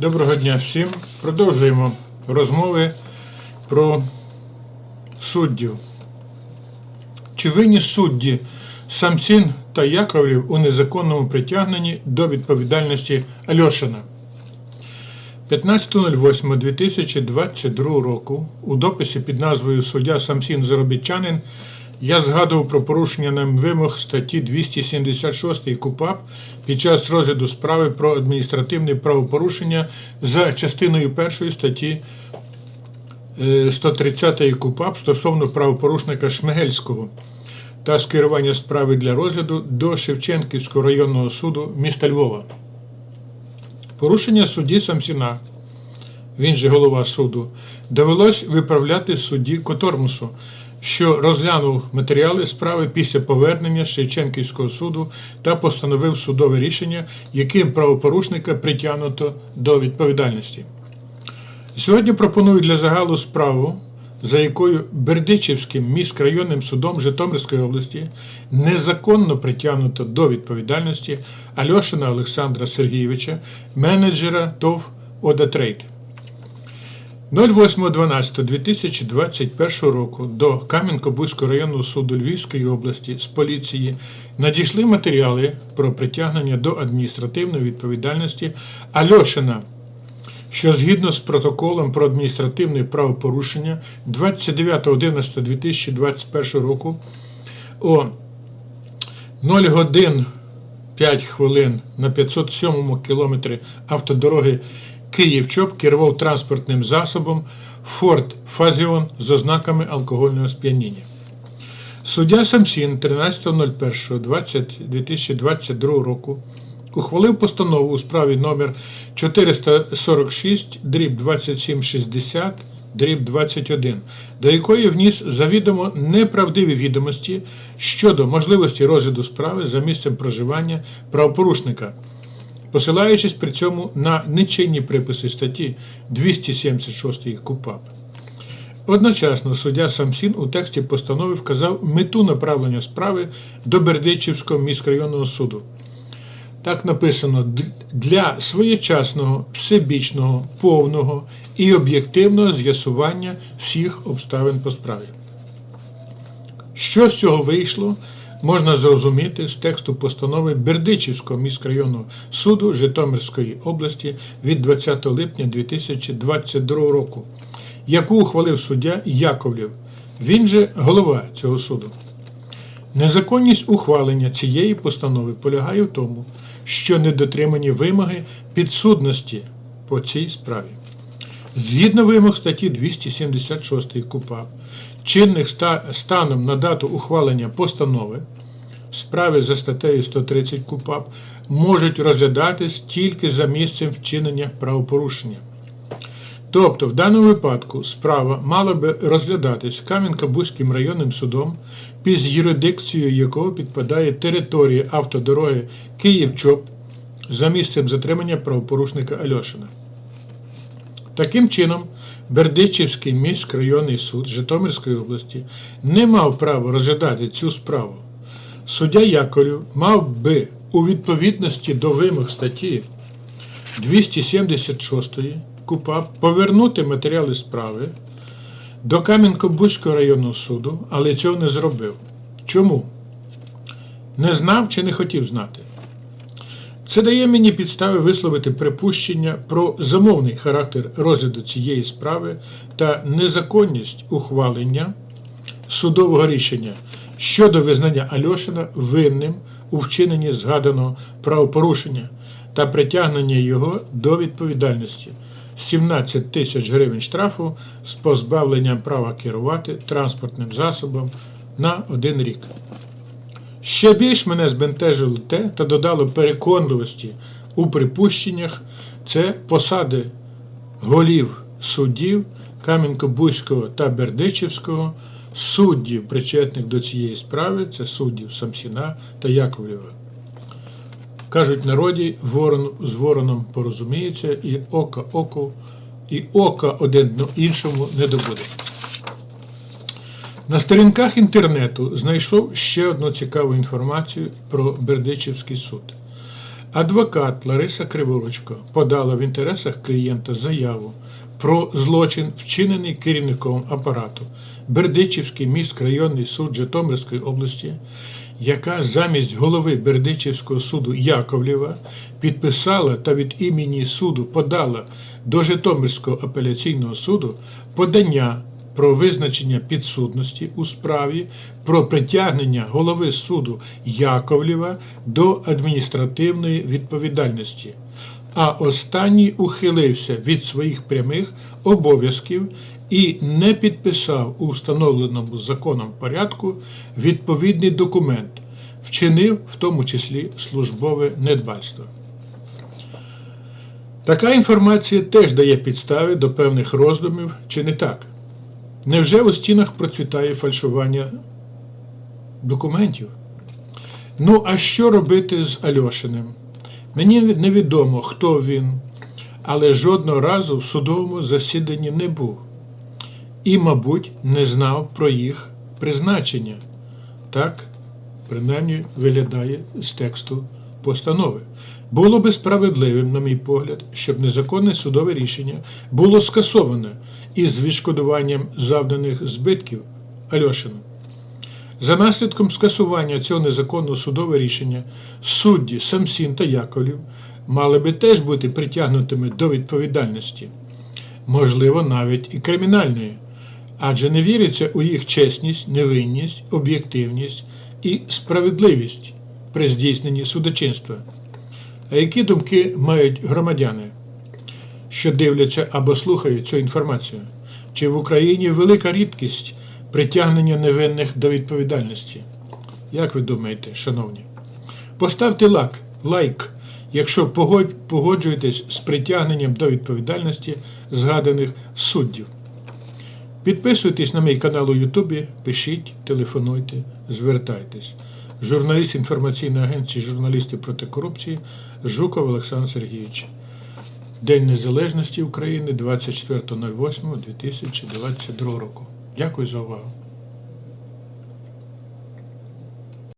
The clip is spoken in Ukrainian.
Доброго дня всім. Продовжуємо розмови про суддів. Чи винні судді Самсін та Яковлів у незаконному притягненні до відповідальності Альошина? 15.08.2022 року у дописі під назвою Суддя Самсін Заробітчанин я згадував про порушення ним вимог статті 276 КУПАП під час розгляду справи про адміністративне правопорушення за частиною 1 статті е, 130 КУПАП стосовно правопорушника Шмигельського та скерування справи для розгляду до Шевченківського районного суду міста Львова. Порушення судді Самсіна, він же голова суду, довелось виправляти судді Котормусу, що розглянув матеріали справи після повернення Шевченківського суду та постановив судове рішення, яким правопорушника притягнуто до відповідальності. Сьогодні пропоную для загалу справу, за якою Бердичівським міськрайонним судом Житомирської області незаконно притягнуто до відповідальності Альошина Олександра Сергійовича, менеджера ТОВ «Одатрейд». 08.12.2021 року до Кам'янко-Бузького районного суду Львівської області з поліції надійшли матеріали про притягнення до адміністративної відповідальності Альошина, що згідно з протоколом про адміністративне правопорушення 29.11.2021 року о 0 годин 5 хвилин на 507 кілометрі автодороги Київ-Чоп керував транспортним засобом Ford Фазіон з ознаками алкогольного сп'яніння. Суддя Самсін 13.01.2022 року ухвалив постанову у справі номер 446 дріб 2760 дріб 21, до якої вніс завідомо неправдиві відомості щодо можливості розгляду справи за місцем проживання правопорушника, посилаючись при цьому на нечинні приписи статті 276 КУПАП. Одночасно суддя Самсін у тексті постанови вказав мету направлення справи до Бердичівського міськрайонного суду. Так написано для своєчасного, всебічного, повного і об'єктивного з'ясування всіх обставин по справі. Що з цього вийшло, можна зрозуміти з тексту постанови Бердичівського міськрайонного суду Житомирської області від 20 липня 2022 року, яку ухвалив суддя Яковлєв. Він же голова цього суду. Незаконність ухвалення цієї постанови полягає в тому, що не дотримані вимоги підсудності по цій справі. Згідно вимог статті 276 КУПАП, чинних станом на дату ухвалення постанови, справи за статтею 130 КУПАП можуть розглядатись тільки за місцем вчинення правопорушення. Тобто, в даному випадку справа мала би розглядатись Кам'янка-Бузьким районним судом, під юрисдикцією якого підпадає територія автодороги Київ-Чоп за місцем затримання правопорушника Альошина. Таким чином, Бердичівський міськрайонний суд Житомирської області не мав права розглядати цю справу. Суддя Яковлів мав би у відповідності до вимог статті 276 КУПАП повернути матеріали справи до Кам'янко-Бузького районного суду, але цього не зробив. Чому? Не знав чи не хотів знати. Це дає мені підстави висловити припущення про замовний характер розгляду цієї справи та незаконність ухвалення судового рішення щодо визнання Альошина винним у вчиненні згаданого правопорушення та притягнення його до відповідальності 17 тисяч гривень штрафу з позбавленням права керувати транспортним засобом на один рік. Ще більш мене збентежило те та додало переконливості у припущеннях це посади голів суддів Кам'янко-Бузького та Бердичівського, суддів, причетних до цієї справи, це суддів Самсіна та Яковлєва. Кажуть народі, ворон з вороном порозуміється, і ока оку, і ока один іншому не добуде. На сторінках інтернету знайшов ще одну цікаву інформацію про Бердичівський суд. Адвокат Лариса Криворучко подала в інтересах клієнта заяву про злочин, вчинений керівником апарату Бердичівський міськрайонний суд Житомирської області, яка замість голови Бердичівського суду Яковлєва підписала та від імені суду подала до Житомирського апеляційного суду подання про визначення підсудності у справі про притягнення голови суду Яковлєва до адміністративної відповідальності, а останній ухилився від своїх прямих обов'язків і не підписав у встановленому законом порядку відповідний документ, вчинив в тому числі службове недбальство. Така інформація теж дає підстави до певних роздумів, чи не так? Невже у стінах процвітає фальшування документів? Ну, а що робити з Альошиним? Мені невідомо, хто він, але жодного разу в судовому засіданні не був і, мабуть, не знав про їх призначення. Так, принаймні, виглядає з тексту постанови. Було би справедливим, на мій погляд, щоб незаконне судове рішення було скасоване із відшкодуванням завданих збитків Альошину. За наслідком скасування цього незаконного судового рішення судді Самсін та Яковлів мали би теж бути притягнутими до відповідальності, можливо, навіть і кримінальної, адже не віриться у їх чесність, невинність, об'єктивність і справедливість при здійсненні судочинства. А які думки мають громадяни, що дивляться або слухають цю інформацію? Чи в Україні велика рідкість притягнення невинних до відповідальності? Як ви думаєте, шановні? Поставте лайк, лайк, якщо погоджуєтесь з притягненням до відповідальності згаданих суддів. Підписуйтесь на мій канал у Ютубі, пишіть, телефонуйте, звертайтесь. Журналіст інформаційної агенції журналісти проти корупції Жуков Олександр Сергійович. День Незалежності України 24.08.2022 року. Дякую за увагу.